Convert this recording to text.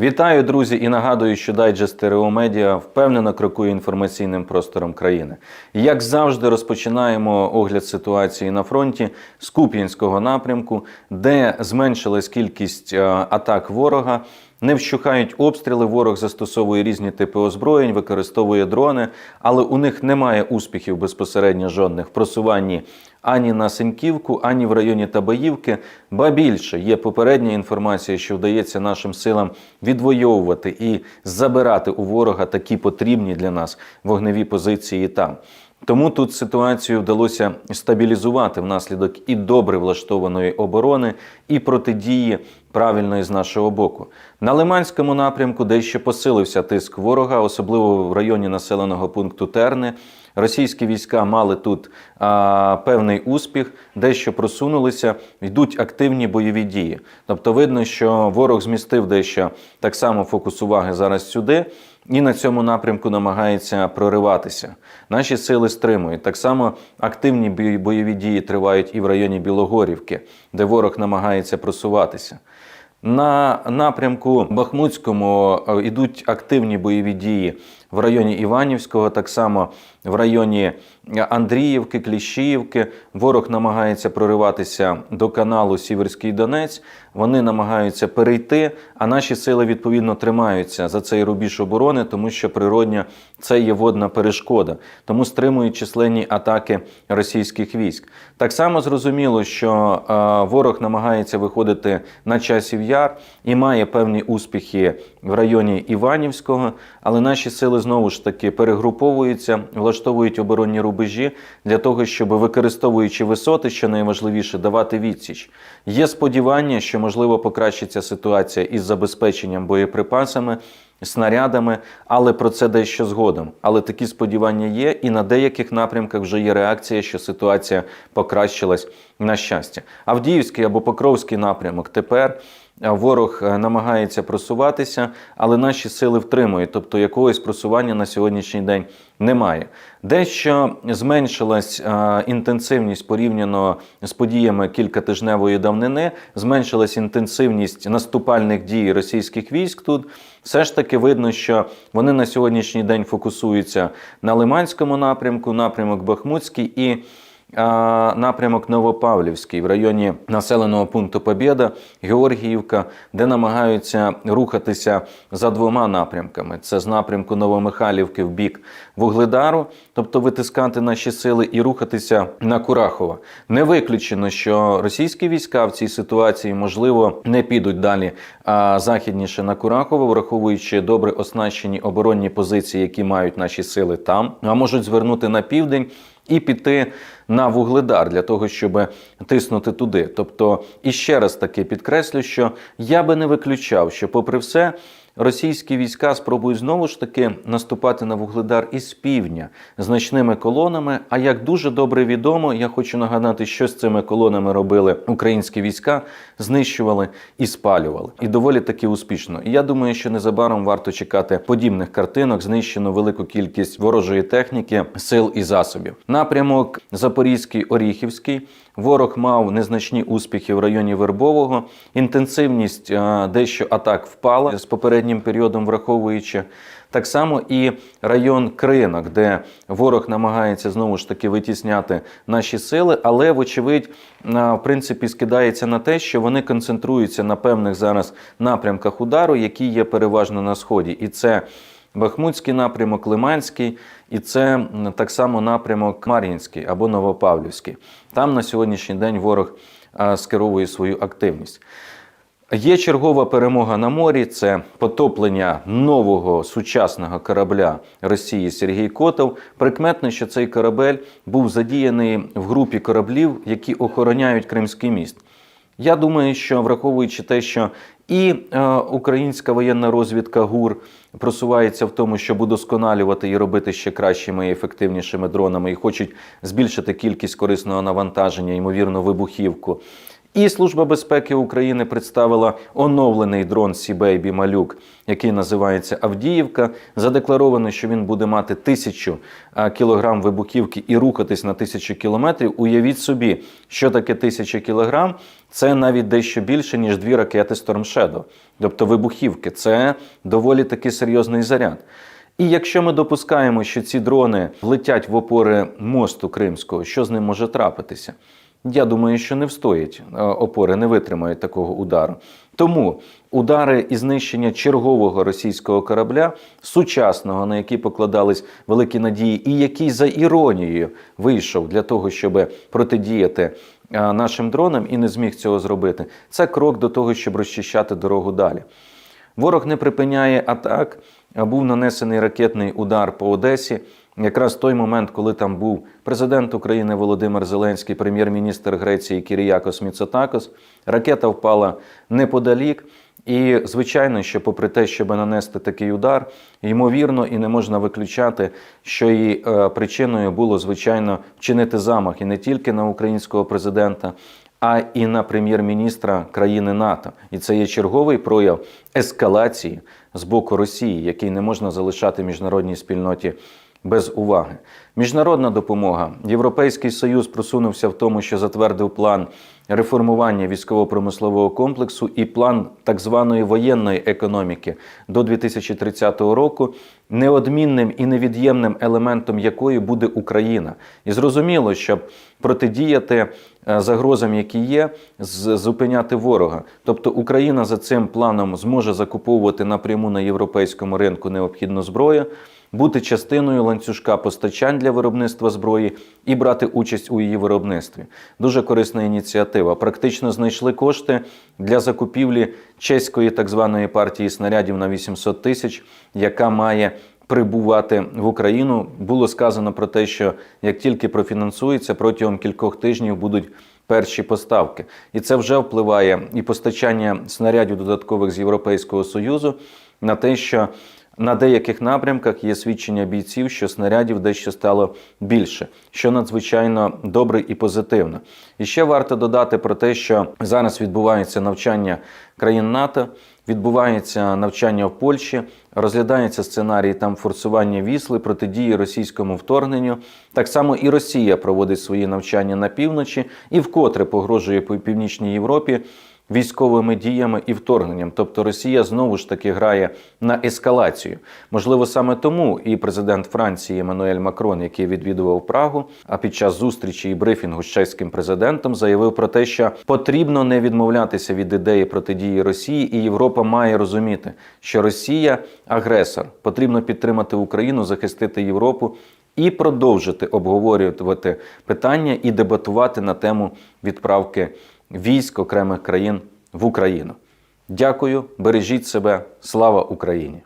Вітаю, друзі, і нагадую, що дайджест ТРО Медіа впевнено крокує інформаційним простором країни. Як завжди, розпочинаємо огляд ситуації на фронті з Куп'янського напрямку, де зменшилась кількість е, атак ворога. Не вщухають обстріли, ворог застосовує різні типи озброєнь, використовує дрони, але у них немає успіхів безпосередньо жодних в просуванні ані на Синьківку, ані в районі Табаївки. Ба більше є попередня інформація, що вдається нашим силам відвоювати і забирати у ворога такі потрібні для нас вогневі позиції там. Тому тут ситуацію вдалося стабілізувати внаслідок і добре влаштованої оборони, і протидії правильної з нашого боку. На Лиманському напрямку дещо посилився тиск ворога, особливо в районі населеного пункту Терни. Російські війська мали тут а, певний успіх, дещо просунулися, йдуть активні бойові дії. Тобто, видно, що ворог змістив дещо так само фокус уваги зараз сюди. І на цьому напрямку намагається прориватися. Наші сили стримують. Так само активні бойові дії тривають і в районі Білогорівки, де ворог намагається просуватися. На напрямку Бахмутському е, йдуть активні бойові дії в районі Іванівського, так само в районі Андріївки, Кліщіївки. Ворог намагається прориватися до каналу Сіверський Донець. Вони намагаються перейти, а наші сили відповідно тримаються за цей рубіж оборони, тому що природня це є водна перешкода, тому стримують численні атаки російських військ. Так само зрозуміло, що е, ворог намагається виходити на часів яр і має певні успіхи в районі Іванівського, але наші сили знову ж таки перегруповуються, влаштовують оборонні рубежі для того, щоб використовуючи висоти, що найважливіше, давати відсіч. Є сподівання, що можливо покращиться ситуація із забезпеченням боєприпасами. Снарядами, але про це дещо згодом. Але такі сподівання є, і на деяких напрямках вже є реакція, що ситуація покращилась на щастя. Авдіївський або Покровський напрямок тепер ворог е, намагається просуватися, але наші сили втримують, тобто якогось просування на сьогоднішній день немає. Дещо зменшилась е, інтенсивність порівняно з подіями кількатижневої давнини, зменшилась інтенсивність наступальних дій російських військ тут. Все ж таки видно, що вони на сьогоднішній день фокусуються на Лиманському напрямку, напрямок Бахмутський і напрямок Новопавлівський в районі населеного пункту Побєда, Георгіївка, де намагаються рухатися за двома напрямками: це з напрямку Новомихайлівки в бік Вугледару, тобто витискати наші сили і рухатися на Курахова. Не виключено, що російські війська в цій ситуації можливо не підуть далі а, західніше на Курахово, враховуючи добре оснащені оборонні позиції, які мають наші сили там, а можуть звернути на південь і піти на вугледар для того, щоб тиснути туди. Тобто, і ще раз таки підкреслю, що я би не виключав, що, попри все, російські війська спробують знову ж таки наступати на вугледар із півдня значними колонами. А як дуже добре відомо, я хочу нагадати, що з цими колонами робили українські війська, знищували і спалювали. І доволі таки успішно. І я думаю, що незабаром варто чекати подібних картинок, знищено велику кількість ворожої техніки, сил і засобів. Напрямок Запорізький Оріхівський. Ворог мав незначні успіхи в районі Вербового. Інтенсивність е, дещо атак впала з попереднім періодом, враховуючи. Так само і район Кринок, де ворог намагається знову ж таки витісняти наші сили, але, вочевидь, в принципі, скидається на те, що вони концентруються на певних зараз напрямках удару, які є переважно на сході. І це Бахмутський напрямок, Лиманський, і це так само напрямок Мар'їнський або Новопавлівський. Там на сьогоднішній день ворог скеровує свою активність. Є чергова перемога на морі. Це потоплення нового сучасного корабля Росії Сергій Котов. Прикметно, що цей корабель був задіяний в групі кораблів, які охороняють Кримський міст. Я думаю, що враховуючи те, що і е, українська воєнна розвідка ГУР просувається в тому, щоб удосконалювати і робити ще кращими і ефективнішими дронами, і хочуть збільшити кількість корисного навантаження, ймовірно, вибухівку. І Служба безпеки України представила оновлений дрон Сі-Бейбі Малюк, який називається Авдіївка. Задекларовано, що він буде мати тисячу кілограм вибухівки і рухатись на тисячу кілометрів. Уявіть собі, що таке тисяча кілограм. Це навіть дещо більше, ніж дві ракети Storm Shadow. Тобто вибухівки. Це доволі таки серйозний заряд. І якщо ми допускаємо, що ці дрони влетять в опори мосту Кримського, що з ним може трапитися? Я думаю, що не встоять е, опори, не витримають такого удару. Тому удари і знищення чергового російського корабля, сучасного, на який покладались великі надії, і який за іронією вийшов для того, щоб протидіяти е, нашим дронам і не зміг цього зробити, це крок до того, щоб розчищати дорогу далі. Ворог не припиняє атак. Був нанесений ракетний удар по Одесі. Якраз той момент, коли там був президент України Володимир Зеленський, прем'єр-міністр Греції Кіріякос Міцотакос, ракета впала неподалік. І звичайно, що, попри те, щоб нанести такий удар, ймовірно, і не можна виключати, що і е, причиною було звичайно вчинити замах і не тільки на українського президента, а і на прем'єр-міністра країни НАТО. І це є черговий прояв ескалації з боку Росії, який не можна залишати міжнародній спільноті без уваги. Міжнародна допомога. Європейський Союз просунувся в тому, що затвердив план реформування військово-промислового комплексу і план так званої воєнної економіки до 2030 року, неодмінним і невід'ємним елементом якої буде Україна. І зрозуміло, щоб протидіяти е, загрозам, які є, зупиняти ворога. Тобто Україна за цим планом зможе закуповувати напряму на європейському ринку необхідну зброю бути частиною ланцюжка постачань для виробництва зброї і брати участь у її виробництві. Дуже корисна ініціатива. Практично знайшли кошти для закупівлі чеської так званої партії снарядів на 800 тисяч, яка має прибувати в Україну. Було сказано про те, що як тільки профінансується, протягом кількох тижнів будуть перші поставки. І це вже впливає і постачання снарядів додаткових з Європейського Союзу на те, що на деяких напрямках є свідчення бійців, що снарядів дещо стало більше, що надзвичайно добре і позитивно. І ще варто додати про те, що зараз відбувається навчання країн НАТО, відбувається навчання в Польщі, розглядається сценарій там форсування вісли протидії російському вторгненню. Так само і Росія проводить свої навчання на півночі і вкотре погрожує по північній Європі військовими діями і вторгненням. Тобто Росія знову ж таки грає на ескалацію. Можливо, саме тому і президент Франції Еммануель Макрон, який відвідував Прагу, а під час зустрічі і брифінгу з чеським президентом заявив про те, що потрібно не відмовлятися від ідеї протидії Росії, і Європа має розуміти, що Росія агресор. Потрібно підтримати Україну, захистити Європу. І продовжити обговорювати питання і дебатувати на тему відправки військ окремих країн в Україну. Дякую, бережіть себе, слава Україні!